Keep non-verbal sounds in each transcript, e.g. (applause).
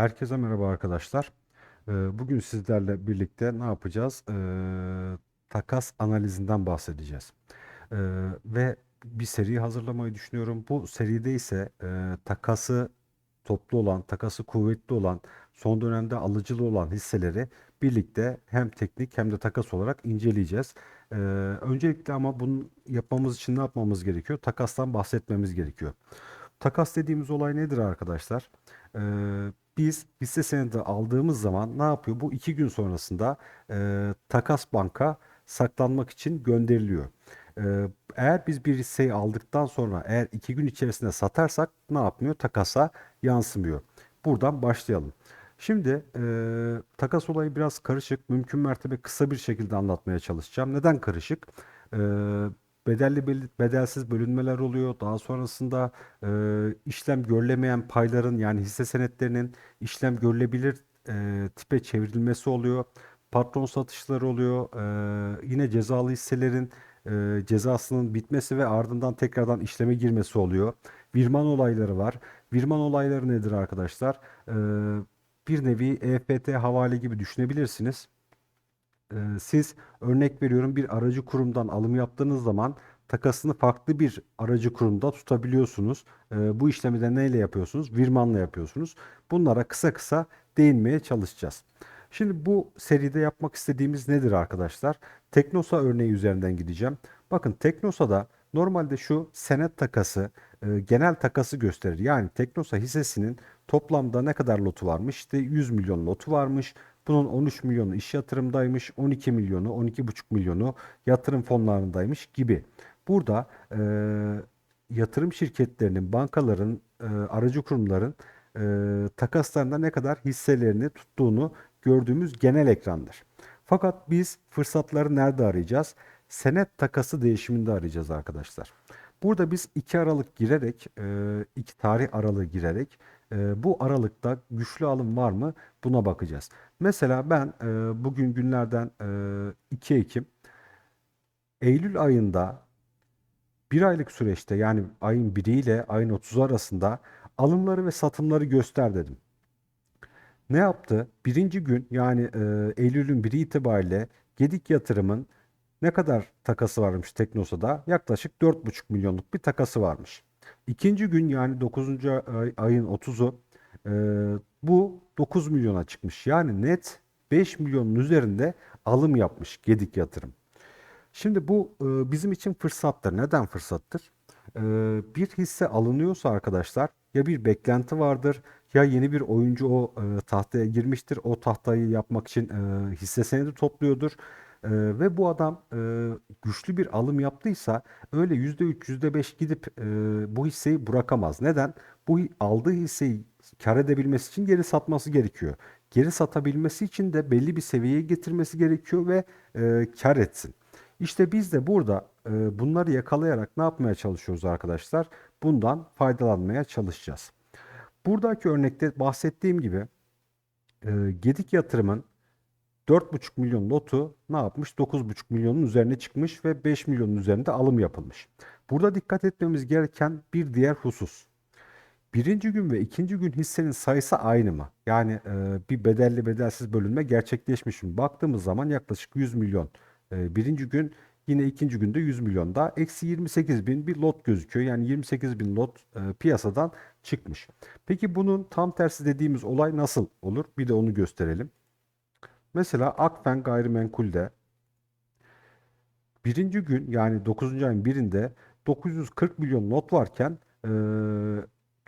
Herkese merhaba arkadaşlar. Ee, Bugün sizlerle birlikte ne yapacağız? Ee, takas analizinden bahsedeceğiz. Ee, ve bir seri hazırlamayı düşünüyorum. Bu seride ise e, takası toplu olan, takası kuvvetli olan, son dönemde alıcılı olan hisseleri birlikte hem teknik hem de takas olarak inceleyeceğiz. Öncelikle ama bunu yapmamız için ne yapmamız gerekiyor? Takastan bahsetmemiz gerekiyor. Takas dediğimiz olay nedir arkadaşlar? Ee, biz hisse senedi aldığımız zaman ne yapıyor? Bu iki gün sonrasında e, takas banka saklanmak için gönderiliyor. Ee, eğer biz bir hisseyi aldıktan sonra eğer iki gün içerisinde satarsak ne yapmıyor? Takasa yansımıyor. Buradan başlayalım. Şimdi e, takas olayı biraz karışık. Mümkün mertebe kısa bir şekilde anlatmaya çalışacağım. Neden karışık? E, bedelli bedelsiz bölünmeler oluyor. Daha sonrasında e, işlem görülemeyen payların yani hisse senetlerinin işlem görülebilir e, tipe çevrilmesi oluyor. Patron satışları oluyor. E, yine cezalı hisselerin e, cezasının bitmesi ve ardından tekrardan işleme girmesi oluyor. Virman olayları var. Virman olayları nedir arkadaşlar? E, bir nevi EFT havale gibi düşünebilirsiniz. Ee, Siz örnek veriyorum bir aracı kurumdan alım yaptığınız zaman takasını farklı bir aracı kurumda tutabiliyorsunuz. Ee, Bu işlemi de neyle yapıyorsunuz? Virmanla yapıyorsunuz. Bunlara kısa kısa değinmeye çalışacağız. Şimdi bu seride yapmak istediğimiz nedir arkadaşlar? Teknosa örneği üzerinden gideceğim. Bakın Teknosa'da normalde şu senet takası e, genel takası gösterir. Yani Teknosa hissesinin toplamda ne kadar lotu varmış? İşte 100 milyon lotu varmış. Bunun 13 milyonu iş yatırımdaymış, 12 milyonu, 12,5 milyonu yatırım fonlarındaymış gibi. Burada e, yatırım şirketlerinin, bankaların, e, aracı kurumların e, takaslarında ne kadar hisselerini tuttuğunu gördüğümüz genel ekrandır. Fakat biz fırsatları nerede arayacağız? Senet takası değişiminde arayacağız arkadaşlar. Burada biz iki aralık girerek, e, iki tarih aralığı girerek e, bu aralıkta güçlü alım var mı buna bakacağız. Mesela ben e, bugün günlerden e, 2 Ekim Eylül ayında bir aylık süreçte yani ayın 1'i ile ayın 30'u arasında alımları ve satımları göster dedim. Ne yaptı? Birinci gün yani e, Eylül'ün 1'i itibariyle Gedik Yatırım'ın ne kadar takası varmış Teknosa'da? Yaklaşık 4,5 milyonluk bir takası varmış. İkinci gün yani 9. ay- ayın 30'u e, bu 9 milyona çıkmış. Yani net 5 milyonun üzerinde alım yapmış Gedik Yatırım. Şimdi bu e, bizim için fırsattır. Neden fırsattır? E, bir hisse alınıyorsa arkadaşlar ya bir beklenti vardır ya yeni bir oyuncu o e, tahtaya girmiştir. O tahtayı yapmak için e, hisse senedi topluyordur. E, ve bu adam e, güçlü bir alım yaptıysa öyle %3, %5 gidip e, bu hisseyi bırakamaz. Neden? Bu aldığı hisseyi kar edebilmesi için geri satması gerekiyor. Geri satabilmesi için de belli bir seviyeye getirmesi gerekiyor ve e, kar etsin. İşte biz de burada e, bunları yakalayarak ne yapmaya çalışıyoruz arkadaşlar? Bundan faydalanmaya çalışacağız. Buradaki örnekte bahsettiğim gibi e, Gedik Yatırım'ın 4,5 milyon lotu ne yapmış? 9,5 milyonun üzerine çıkmış ve 5 milyonun üzerinde alım yapılmış. Burada dikkat etmemiz gereken bir diğer husus. Birinci gün ve ikinci gün hissenin sayısı aynı mı? Yani e, bir bedelli bedelsiz bölünme gerçekleşmiş mi? Baktığımız zaman yaklaşık 100 milyon. E, birinci gün yine ikinci günde 100 milyon daha. Eksi 28 bin bir lot gözüküyor. Yani 28 bin lot e, piyasadan çıkmış. Peki bunun tam tersi dediğimiz olay nasıl olur? Bir de onu gösterelim. Mesela Akfen Gayrimenkul'de birinci gün yani 9. ayın birinde 940 milyon not varken e,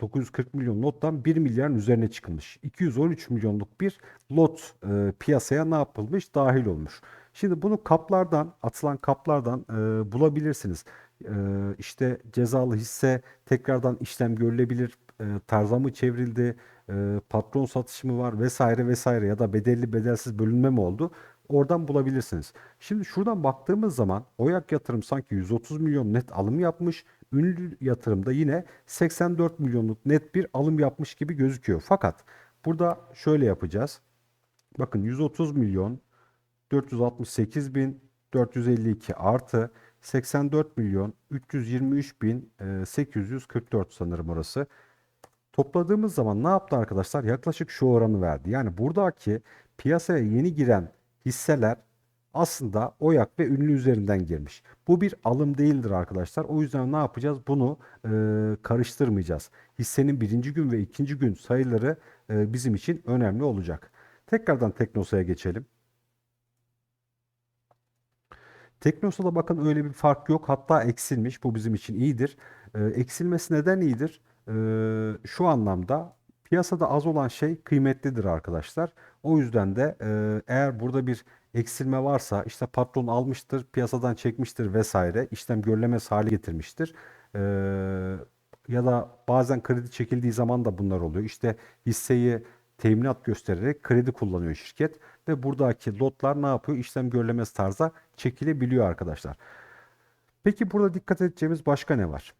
940 milyon lottan 1 milyarın üzerine çıkılmış. 213 milyonluk bir lot piyasaya ne yapılmış? Dahil olmuş. Şimdi bunu kaplardan, atılan kaplardan bulabilirsiniz. E, işte cezalı hisse tekrardan işlem görülebilir, e, tarza mı çevrildi, e, patron satışı mı var vesaire vesaire ya da bedelli bedelsiz bölünme mi oldu? Oradan bulabilirsiniz. Şimdi şuradan baktığımız zaman Oyak Yatırım sanki 130 milyon net alım yapmış. Ünlü yatırımda yine 84 milyonluk net bir alım yapmış gibi gözüküyor. Fakat burada şöyle yapacağız. Bakın 130 milyon 468 bin 452 artı 84 milyon 323 bin e, 844 sanırım orası. Topladığımız zaman ne yaptı arkadaşlar? Yaklaşık şu oranı verdi. Yani buradaki piyasaya yeni giren hisseler aslında OYAK ve ünlü üzerinden girmiş. Bu bir alım değildir arkadaşlar. O yüzden ne yapacağız? Bunu e, karıştırmayacağız. Hissenin birinci gün ve ikinci gün sayıları e, bizim için önemli olacak. Tekrardan Teknosa'ya geçelim. Teknosa'da bakın öyle bir fark yok. Hatta eksilmiş. Bu bizim için iyidir. E, eksilmesi neden iyidir? E, şu anlamda piyasada az olan şey kıymetlidir arkadaşlar. O yüzden de e, eğer burada bir eksilme varsa işte patron almıştır, piyasadan çekmiştir vesaire, işlem görülemez hale getirmiştir. E, ya da bazen kredi çekildiği zaman da bunlar oluyor. İşte hisseyi teminat göstererek kredi kullanıyor şirket ve buradaki lotlar ne yapıyor? İşlem görülemez tarza çekilebiliyor arkadaşlar. Peki burada dikkat edeceğimiz başka ne var?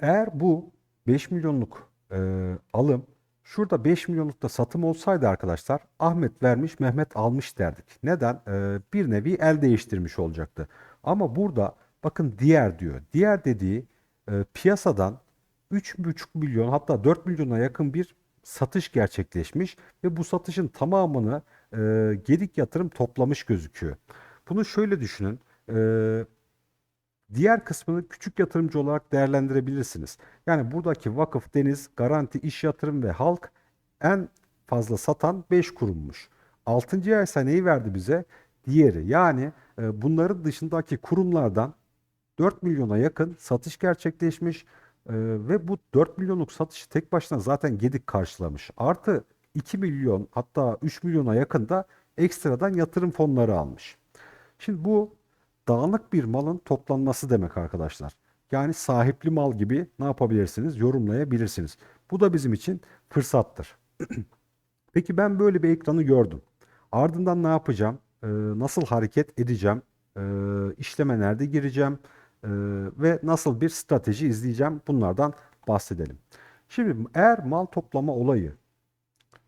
Eğer bu 5 milyonluk e, alım şurada 5 milyonluk da satım olsaydı arkadaşlar Ahmet vermiş Mehmet almış derdik. Neden? E, bir nevi el değiştirmiş olacaktı. Ama burada bakın diğer diyor. Diğer dediği e, piyasadan 3,5 milyon hatta 4 milyona yakın bir satış gerçekleşmiş ve bu satışın tamamını e, gedik yatırım toplamış gözüküyor. Bunu şöyle düşünün. E, diğer kısmını küçük yatırımcı olarak değerlendirebilirsiniz. Yani buradaki vakıf, deniz, garanti, iş yatırım ve halk en fazla satan 5 kurummuş. 6. ay ise neyi verdi bize? Diğeri. Yani e, bunların dışındaki kurumlardan 4 milyona yakın satış gerçekleşmiş e, ve bu 4 milyonluk satışı tek başına zaten Gedik karşılamış. Artı 2 milyon hatta 3 milyona yakın da ekstradan yatırım fonları almış. Şimdi bu dağınık bir malın toplanması demek arkadaşlar. Yani sahipli mal gibi ne yapabilirsiniz? Yorumlayabilirsiniz. Bu da bizim için fırsattır. (clears throat) Peki ben böyle bir ekranı gördüm. Ardından ne yapacağım? Ee, nasıl hareket edeceğim? Ee, işleme nerede gireceğim? Ee, ve nasıl bir strateji izleyeceğim? Bunlardan bahsedelim. Şimdi eğer mal toplama olayı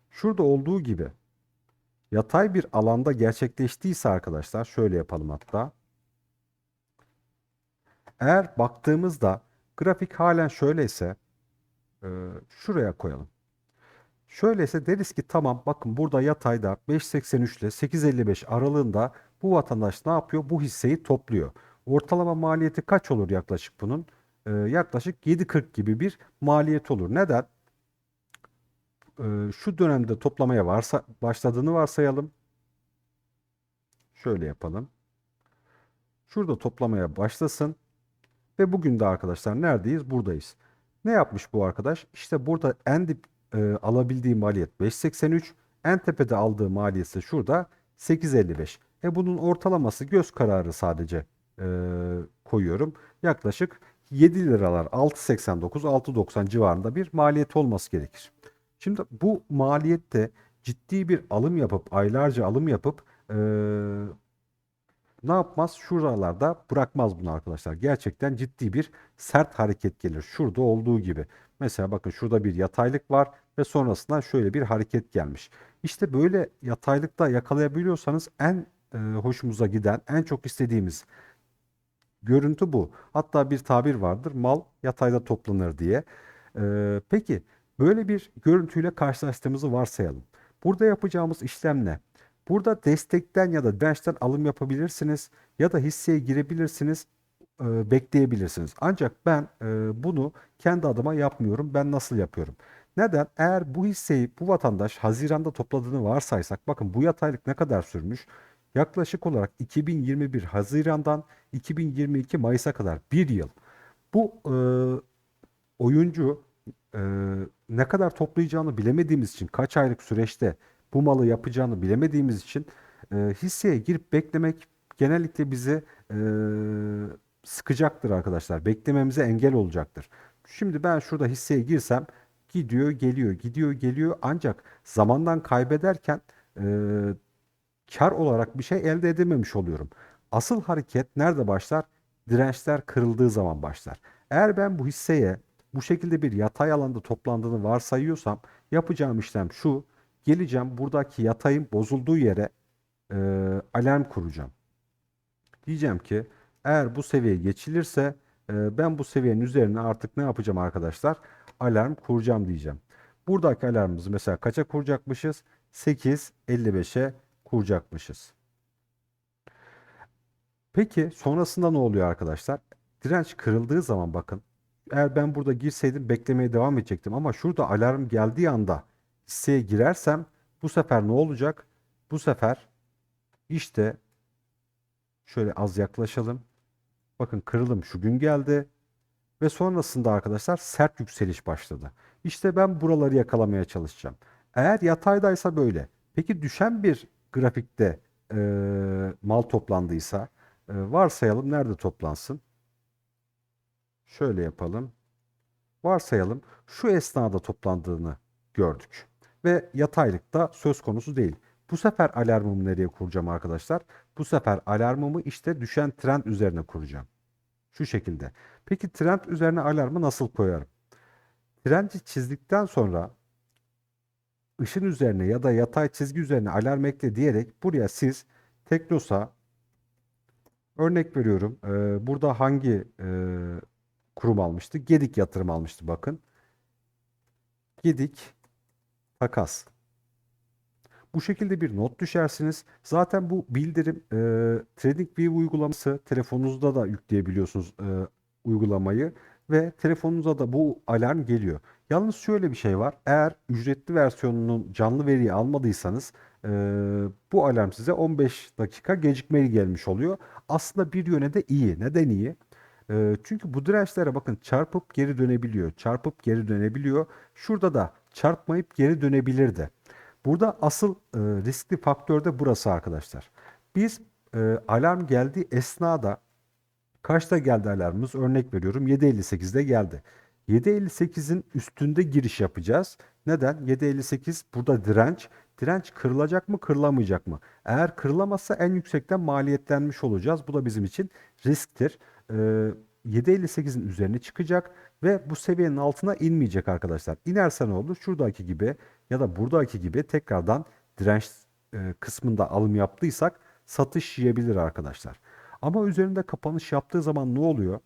şurada olduğu gibi yatay bir alanda gerçekleştiyse arkadaşlar şöyle yapalım hatta. Eğer baktığımızda grafik halen şöyleyse e, şuraya koyalım. Şöyleyse deriz ki tamam bakın burada yatayda 5.83 ile 8.55 aralığında bu vatandaş ne yapıyor? Bu hisseyi topluyor. Ortalama maliyeti kaç olur yaklaşık bunun? Ee, yaklaşık 7.40 gibi bir maliyet olur. Neden? Ee, şu dönemde toplamaya varsa başladığını varsayalım. Şöyle yapalım. Şurada toplamaya başlasın. Ve bugün de arkadaşlar neredeyiz? Buradayız. Ne yapmış bu arkadaş? İşte burada en dip e, alabildiği maliyet 5.83. En tepede aldığı maliyet şurada 8.55. E bunun ortalaması göz kararı sadece e, koyuyorum. Yaklaşık 7 liralar 6.89 6.90 civarında bir maliyet olması gerekir. Şimdi bu maliyette ciddi bir alım yapıp aylarca alım yapıp e, ne yapmaz? Şuralarda bırakmaz bunu arkadaşlar. Gerçekten ciddi bir sert hareket gelir. Şurada olduğu gibi. Mesela bakın şurada bir yataylık var ve sonrasında şöyle bir hareket gelmiş. İşte böyle yataylıkta yakalayabiliyorsanız en e, hoşumuza giden, en çok istediğimiz görüntü bu. Hatta bir tabir vardır. Mal yatayda toplanır diye. E, peki böyle bir görüntüyle karşılaştığımızı varsayalım. Burada yapacağımız işlem ne? Burada destekten ya da dirençten alım yapabilirsiniz ya da hisseye girebilirsiniz, e, bekleyebilirsiniz. Ancak ben e, bunu kendi adıma yapmıyorum. Ben nasıl yapıyorum? Neden? Eğer bu hisseyi bu vatandaş Haziran'da topladığını varsaysak, bakın bu yataylık ne kadar sürmüş? Yaklaşık olarak 2021 Haziran'dan 2022 Mayıs'a kadar bir yıl. Bu e, oyuncu e, ne kadar toplayacağını bilemediğimiz için kaç aylık süreçte bu malı yapacağını bilemediğimiz için e, hisseye girip beklemek genellikle bizi e, sıkacaktır arkadaşlar. Beklememize engel olacaktır. Şimdi ben şurada hisseye girsem gidiyor geliyor gidiyor geliyor ancak zamandan kaybederken e, kar olarak bir şey elde edememiş oluyorum. Asıl hareket nerede başlar? Dirençler kırıldığı zaman başlar. Eğer ben bu hisseye bu şekilde bir yatay alanda toplandığını varsayıyorsam yapacağım işlem şu. Geleceğim buradaki yatayın bozulduğu yere e, alarm kuracağım. Diyeceğim ki eğer bu seviye geçilirse e, ben bu seviyenin üzerine artık ne yapacağım arkadaşlar? alarm kuracağım diyeceğim. Buradaki alarmımızı mesela kaça kuracakmışız? 8.55'e kuracakmışız. Peki sonrasında ne oluyor arkadaşlar? Direnç kırıldığı zaman bakın. Eğer ben burada girseydim beklemeye devam edecektim ama şurada alarm geldiği anda hisseye girersem bu sefer ne olacak? Bu sefer işte şöyle az yaklaşalım. Bakın kırılım şu gün geldi ve sonrasında arkadaşlar sert yükseliş başladı. İşte ben buraları yakalamaya çalışacağım. Eğer yataydaysa böyle. Peki düşen bir grafikte e, mal toplandıysa e, varsayalım nerede toplansın? Şöyle yapalım. Varsayalım şu esnada toplandığını gördük. Ve yataylıkta söz konusu değil. Bu sefer alarmımı nereye kuracağım arkadaşlar? Bu sefer alarmımı işte düşen trend üzerine kuracağım. Şu şekilde. Peki trend üzerine alarmı nasıl koyarım? Trendi çizdikten sonra ışın üzerine ya da yatay çizgi üzerine alarm ekle diyerek buraya siz Teknosa örnek veriyorum. e, burada hangi e, kurum almıştı? Gedik yatırım almıştı bakın. Gedik takas. Bu şekilde bir not düşersiniz. Zaten bu bildirim e, TradingView uygulaması telefonunuzda da yükleyebiliyorsunuz e, uygulamayı ve telefonunuza da bu alarm geliyor. Yalnız şöyle bir şey var. Eğer ücretli versiyonunun canlı veriyi almadıysanız e, bu alarm size 15 dakika gecikmeli gelmiş oluyor. Aslında bir yöne de iyi. Neden iyi? E, çünkü bu dirençlere bakın çarpıp geri dönebiliyor. Çarpıp geri dönebiliyor. Şurada da çarpmayıp geri dönebilirdi. Burada asıl e, riskli faktör de burası arkadaşlar. Biz e, alarm geldiği esnada kaçta geldi alarmımız? Örnek veriyorum 7.58'de geldi. 7.58'in üstünde giriş yapacağız. Neden? 7.58 burada direnç. Direnç kırılacak mı kırılamayacak mı? Eğer kırılamazsa en yüksekten maliyetlenmiş olacağız. Bu da bizim için risktir. Ee, 7.58'in üzerine çıkacak ve bu seviyenin altına inmeyecek arkadaşlar. İnerse ne olur? Şuradaki gibi ya da buradaki gibi tekrardan direnç e, kısmında alım yaptıysak satış yiyebilir arkadaşlar. Ama üzerinde kapanış yaptığı zaman ne oluyor?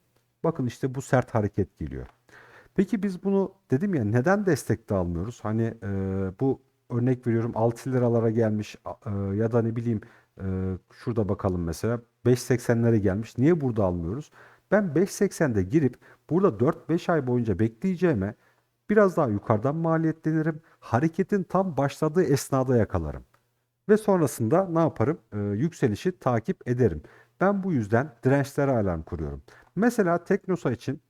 Bakın işte bu sert hareket geliyor. Peki biz bunu dedim ya neden destekte almıyoruz? Hani e, bu örnek veriyorum 6 liralara gelmiş e, ya da ne bileyim e, şurada bakalım mesela 5.80'lere gelmiş. Niye burada almıyoruz? Ben 5.80'de girip burada 4-5 ay boyunca bekleyeceğime biraz daha yukarıdan maliyetlenirim. Hareketin tam başladığı esnada yakalarım. Ve sonrasında ne yaparım? Ee, yükselişi takip ederim. Ben bu yüzden dirençlere alarm kuruyorum. Mesela Teknosa için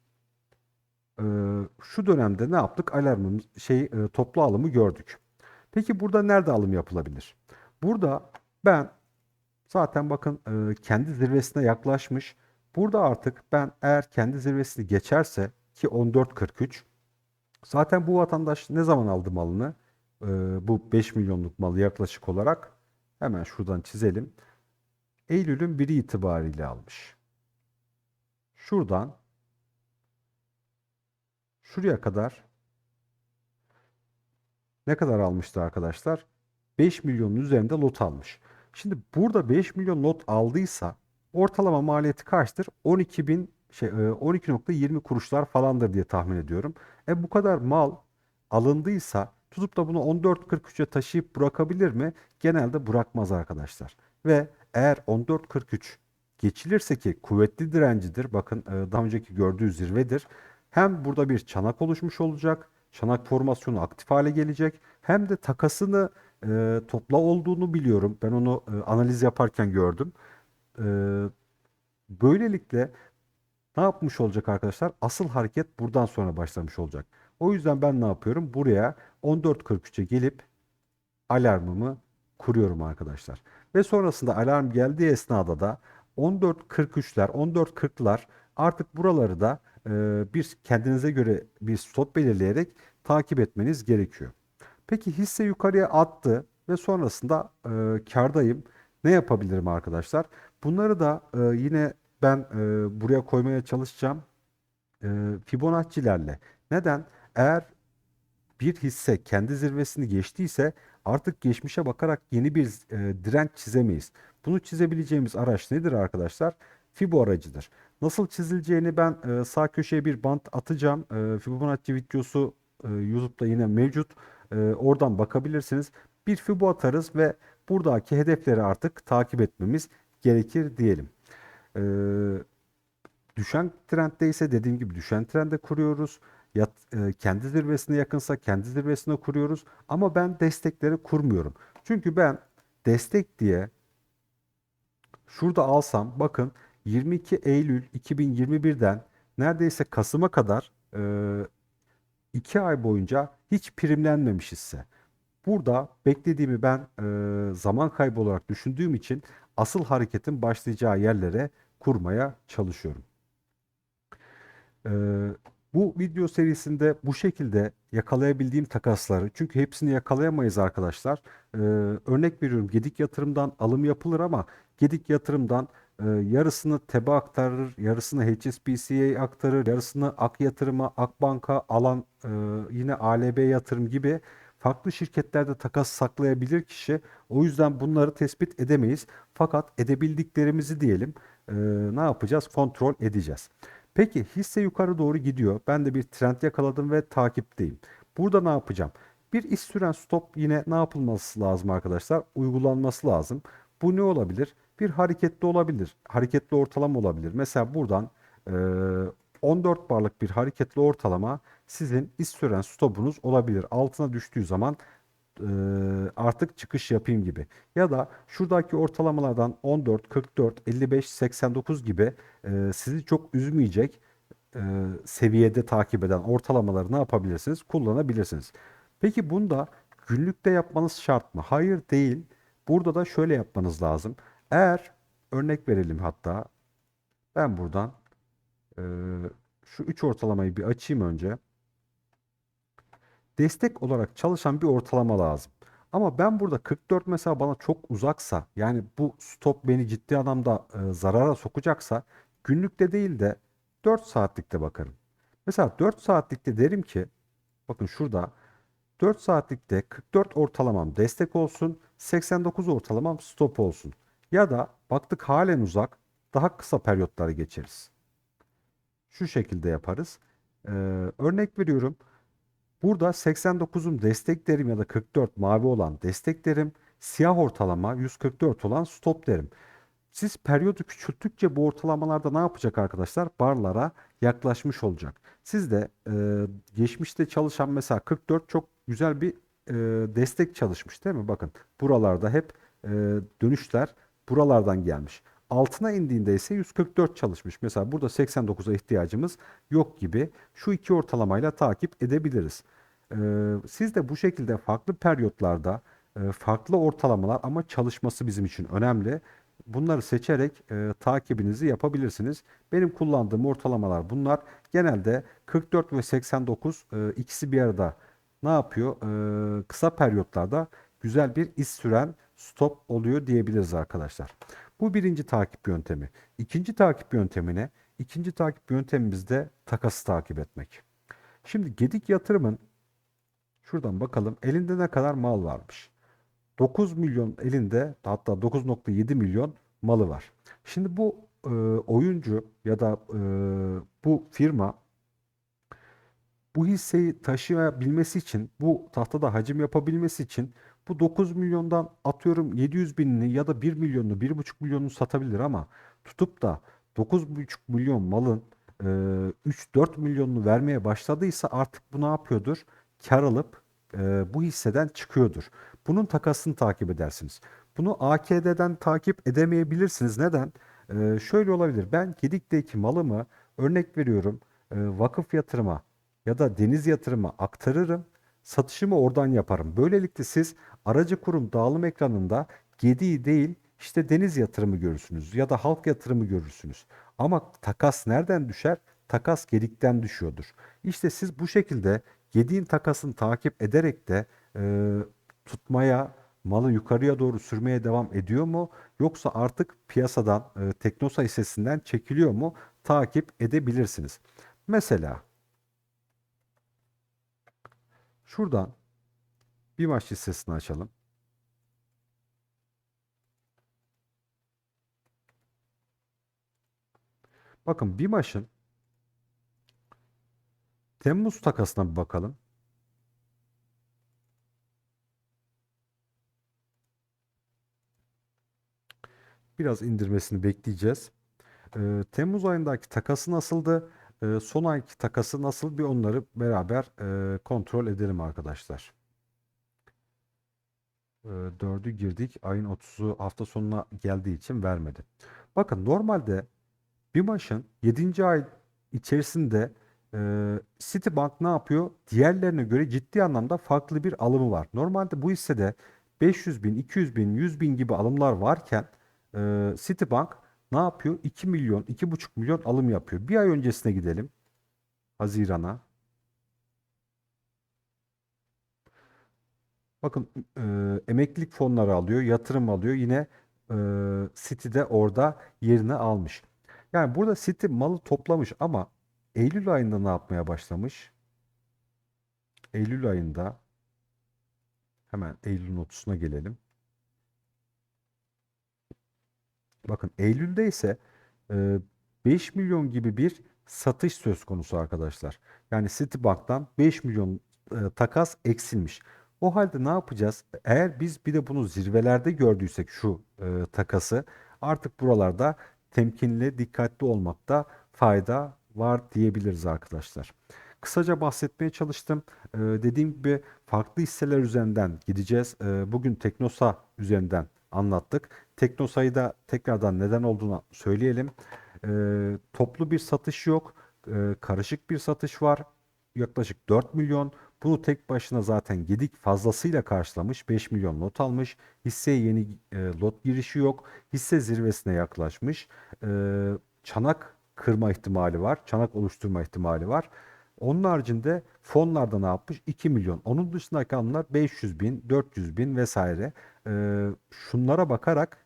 e, şu dönemde ne yaptık? Alarmımız şey e, toplu alımı gördük. Peki burada nerede alım yapılabilir? Burada ben zaten bakın e, kendi zirvesine yaklaşmış. Burada artık ben eğer kendi zirvesini geçerse ki 14.43 zaten bu vatandaş ne zaman aldı malını? E, bu 5 milyonluk malı yaklaşık olarak hemen şuradan çizelim. Eylül'ün 1'i itibariyle almış. Şuradan şuraya kadar ne kadar almıştı arkadaşlar? 5 milyonun üzerinde lot almış. Şimdi burada 5 milyon lot aldıysa ortalama maliyeti kaçtır? 12 bin şey 12.20 kuruşlar falandır diye tahmin ediyorum. E bu kadar mal alındıysa tutup da bunu 14.43'e taşıyıp bırakabilir mi? Genelde bırakmaz arkadaşlar. Ve eğer 14.43 geçilirse ki kuvvetli direncidir. Bakın e, daha önceki gördüğü zirvedir. Hem burada bir çanak oluşmuş olacak. Çanak formasyonu aktif hale gelecek. Hem de takasını e, topla olduğunu biliyorum. Ben onu e, analiz yaparken gördüm. E, böylelikle ne yapmış olacak arkadaşlar? Asıl hareket buradan sonra başlamış olacak. O yüzden ben ne yapıyorum? Buraya 14.43'e gelip alarmımı kuruyorum arkadaşlar. Ve sonrasında alarm geldiği esnada da 14.43'ler, 14.40'lar artık buraları da e, bir kendinize göre bir stop belirleyerek takip etmeniz gerekiyor. Peki hisse yukarıya attı ve sonrasında e, kardayım. Ne yapabilirim arkadaşlar? Bunları da e, yine ben e, buraya koymaya çalışacağım. E, Fibonacci'lerle. Neden? Eğer bir hisse kendi zirvesini geçtiyse artık geçmişe bakarak yeni bir e, direnç çizemeyiz. Bunu çizebileceğimiz araç nedir arkadaşlar? Fibo aracıdır. Nasıl çizileceğini ben e, sağ köşeye bir bant atacağım. E, Fibonacci videosu e, YouTube'da yine mevcut. E, oradan bakabilirsiniz. Bir Fibo atarız ve buradaki hedefleri artık takip etmemiz gerekir diyelim. E, düşen trendde ise dediğim gibi düşen trende kuruyoruz. Yat, e, kendi zirvesine yakınsa kendi zirvesine kuruyoruz. Ama ben destekleri kurmuyorum. Çünkü ben destek diye şurada alsam bakın 22 Eylül 2021'den neredeyse Kasım'a kadar 2 ay boyunca hiç primlenmemiş hisse. Burada beklediğimi ben e, zaman kaybı olarak düşündüğüm için asıl hareketin başlayacağı yerlere kurmaya çalışıyorum. E, bu video serisinde bu şekilde yakalayabildiğim takasları çünkü hepsini yakalayamayız arkadaşlar. E, örnek veriyorum Gedik yatırımdan alım yapılır ama Gedik yatırımdan e, yarısını TEB'e aktarır, yarısını HSBC'ye aktarır, yarısını Ak Yatırım'a, Akbank'a alan e, yine ALB yatırım gibi farklı şirketlerde takas saklayabilir kişi. O yüzden bunları tespit edemeyiz. Fakat edebildiklerimizi diyelim e, ne yapacağız? Kontrol edeceğiz. Peki hisse yukarı doğru gidiyor. Ben de bir trend yakaladım ve takipteyim. Burada ne yapacağım? Bir iş süren stop yine ne yapılması lazım arkadaşlar? Uygulanması lazım. Bu ne olabilir? Bir hareketli olabilir. Hareketli ortalama olabilir. Mesela buradan e, 14 barlık bir hareketli ortalama sizin iş süren stopunuz olabilir. Altına düştüğü zaman e, artık çıkış yapayım gibi. Ya da şuradaki ortalamalardan 14, 44, 55, 89 gibi e, sizi çok üzmeyecek e, seviyede takip eden ortalamaları ne yapabilirsiniz? Kullanabilirsiniz. Peki bunda günlükte yapmanız şart mı? Hayır değil. Burada da şöyle yapmanız lazım. Eğer örnek verelim hatta ben buradan e, şu 3 ortalamayı bir açayım önce. Destek olarak çalışan bir ortalama lazım. Ama ben burada 44 mesela bana çok uzaksa yani bu stop beni ciddi anlamda e, zarara sokacaksa günlükte değil de 4 saatlikte bakarım. Mesela 4 saatlikte derim ki bakın şurada 4 saatlikte 44 ortalamam destek olsun 89 ortalamam stop olsun. Ya da baktık halen uzak daha kısa periyotlara geçeriz. Şu şekilde yaparız. Ee, örnek veriyorum. Burada 89'um destek derim ya da 44 mavi olan destek derim. Siyah ortalama 144 olan stop derim. Siz periyodu küçülttükçe bu ortalamalarda ne yapacak arkadaşlar? Barlara yaklaşmış olacak. Siz de e, geçmişte çalışan mesela 44 çok güzel bir e, destek çalışmış değil mi? Bakın buralarda hep e, dönüşler buralardan gelmiş. Altına indiğinde ise 144 çalışmış. Mesela burada 89'a ihtiyacımız yok gibi şu iki ortalamayla takip edebiliriz. Ee, siz de bu şekilde farklı periyotlarda e, farklı ortalamalar ama çalışması bizim için önemli. Bunları seçerek e, takibinizi yapabilirsiniz. Benim kullandığım ortalamalar bunlar. Genelde 44 ve 89 e, ikisi bir arada ne yapıyor? E, kısa periyotlarda güzel bir iz süren stop oluyor diyebiliriz arkadaşlar. Bu birinci takip yöntemi. İkinci takip yöntemine, ikinci takip yöntemimiz de takası takip etmek. Şimdi Gedik Yatırım'ın şuradan bakalım elinde ne kadar mal varmış. 9 milyon elinde hatta 9.7 milyon malı var. Şimdi bu e, oyuncu ya da e, bu firma bu hisseyi taşıyabilmesi için, bu tahtada hacim yapabilmesi için bu 9 milyondan atıyorum 700 binini ya da 1 milyonunu, 1,5 milyonunu satabilir ama tutup da 9,5 milyon malın e, 3-4 milyonunu vermeye başladıysa artık bu ne yapıyordur? Kar alıp bu hisseden çıkıyordur. Bunun takasını takip edersiniz. Bunu AKD'den takip edemeyebilirsiniz. Neden? Şöyle olabilir. Ben Gedik'teki malımı örnek veriyorum vakıf yatırıma ya da deniz yatırıma aktarırım. Satışımı oradan yaparım. Böylelikle siz aracı kurum dağılım ekranında Gedi değil işte deniz yatırımı görürsünüz ya da halk yatırımı görürsünüz. Ama takas nereden düşer? Takas Gedik'ten düşüyordur. İşte siz bu şekilde Gedik'in takasını takip ederek de e, tutmaya, malı yukarıya doğru sürmeye devam ediyor mu? Yoksa artık piyasadan, e, Teknosa hissesinden çekiliyor mu? Takip edebilirsiniz. Mesela Şuradan bir maç listesini açalım. Bakın BİMAŞ'ın Temmuz takasına bir bakalım. Biraz indirmesini bekleyeceğiz. Ee, Temmuz ayındaki takası nasıldı? Ee, son ayki takası nasıl? Bir onları beraber e, kontrol edelim arkadaşlar. Ee, 4'ü girdik. Ayın 30'u hafta sonuna geldiği için vermedi. Bakın normalde bir maçın 7. ay içerisinde e, Citibank ne yapıyor? Diğerlerine göre ciddi anlamda farklı bir alımı var. Normalde bu hissede 500 bin, 200 bin, 100 bin gibi alımlar varken e, Citibank ne yapıyor? 2 milyon, 2,5 milyon alım yapıyor. Bir ay öncesine gidelim. Haziran'a. Bakın e, emeklilik fonları alıyor, yatırım alıyor. Yine e, City de orada yerini almış. Yani burada City malı toplamış ama Eylül ayında ne yapmaya başlamış? Eylül ayında hemen Eylül'ün 30'una gelelim. Bakın Eylül'de ise e, 5 milyon gibi bir satış söz konusu arkadaşlar. Yani Citibank'tan 5 milyon e, takas eksilmiş. O halde ne yapacağız? Eğer biz bir de bunu zirvelerde gördüysek şu e, takası artık buralarda temkinli, dikkatli olmakta fayda var diyebiliriz arkadaşlar. Kısaca bahsetmeye çalıştım. Ee, dediğim gibi farklı hisseler üzerinden gideceğiz. Ee, bugün Teknosa üzerinden anlattık. Teknosa'yı da tekrardan neden olduğunu söyleyelim. Ee, toplu bir satış yok. Ee, karışık bir satış var. Yaklaşık 4 milyon. Bunu tek başına zaten Gedik fazlasıyla karşılamış. 5 milyon lot almış. Hisseye yeni e, lot girişi yok. Hisse zirvesine yaklaşmış. Ee, çanak kırma ihtimali var. Çanak oluşturma ihtimali var. Onun haricinde fonlarda ne yapmış? 2 milyon. Onun dışındaki alanlar 500 bin, 400 bin vesaire. Ee, şunlara bakarak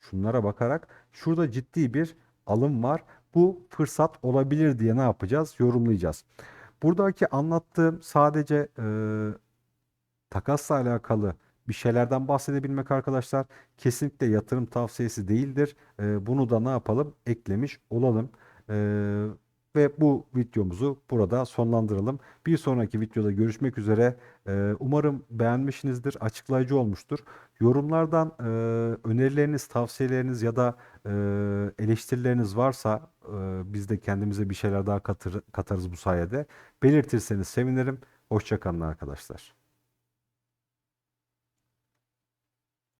şunlara bakarak şurada ciddi bir alım var. Bu fırsat olabilir diye ne yapacağız? Yorumlayacağız. Buradaki anlattığım sadece e, takasla alakalı bir şeylerden bahsedebilmek arkadaşlar. Kesinlikle yatırım tavsiyesi değildir. E, bunu da ne yapalım? Eklemiş olalım. E, ve bu videomuzu burada sonlandıralım. Bir sonraki videoda görüşmek üzere. E, umarım beğenmişsinizdir, açıklayıcı olmuştur. Yorumlardan e, önerileriniz, tavsiyeleriniz ya da e, eleştirileriniz varsa e, biz de kendimize bir şeyler daha katır, katarız bu sayede. Belirtirseniz sevinirim. Hoşçakalın arkadaşlar.